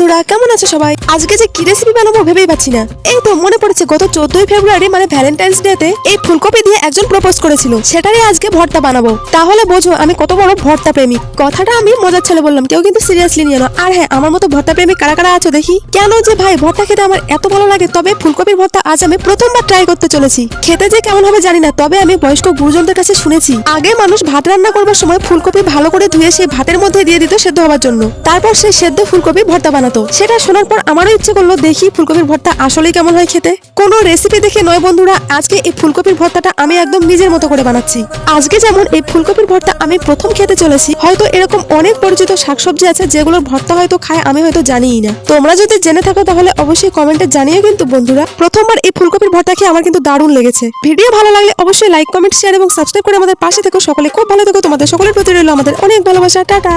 বন্ধুরা, কেমন আছো সবাই? আজকে যে কি রেসিপি বানাবো ভেবেই পাচ্ছি না। এই তো মনে পড়েছে, গত চোদ্দই ফেব্রুয়ারি মানে ভ্যালেন্টাইন্স ডে তে এই ফুলকপি দিয়ে একজন প্রপোজ করেছিল। সেটারই আজকে ভর্তা বানাবো। তাহলে বোঝো, আমি কত বড় ভর্তা প্রেমিক কথাটা আমি মজার ছেলে বললাম, কেউ কিন্তু সিরিয়াসলি নিয়ে না। আর হ্যাঁ আমার মতো ভর্তা প্রেমিক কারা কারা আছো দেখি? কেন যে ভাই, ভর্তা খেতে আমার এত ভালো লাগে, তবে ফুলকপির ভর্তা আজ আমি প্রথমবার ট্রাই করতে চলেছি। খেতে যে কেমন হবে জানি না, তবে আমি বয়স্ক গুরুজনদের কাছে শুনেছি, আগে মানুষ ভাত রান্না করবার সময় ফুলকপি ভালো করে ধুয়ে সেই ভাতের মধ্যে দিয়ে দিত সেদ্ধ হওয়ার জন্য। তারপর সেই সেদ্ধ ফুলকপি ভর্তা বানাতো। সেটা শোনার পর আমারও ইচ্ছে করল দেখি ফুলকপির ভর্তা আসলেই কেমন হয় খেতে। কোনো রেসিপি দেখে নয় বন্ধুরা, আজকে এই ফুলকপির ভর্তাটা আমি একদম নিজের মতো করে বানাচ্ছি। আজকে যেমন এই ফুলকপির ভর্তা আমি প্রথম খেতে চলেছি, হয়তো এরকম অনেক পরিচিত শাকসবজি আছে যেগুলোর ভর্তা হয়তো খায়, আমি হয়তো জানিই না। তোমরা যদি জেনে থাকো তাহলে অবশ্যই কমেন্টে জানিও কিন্তু বন্ধুরা, প্রথমবার এই ফুলকপির ভর্তা খেয়ে আমার কিন্তু দারুণ লেগেছে। ভিডিও ভালো লাগলে অবশ্যই লাইক কমেন্ট শেয়ার এবং সাবস্ক্রাইব করে আমাদের পাশে থেকো। সকলে খুব ভালো থেকো। তোমাদের সকলের প্রতি রইল আমাদের অনেক ভালোবাসা। টাটা!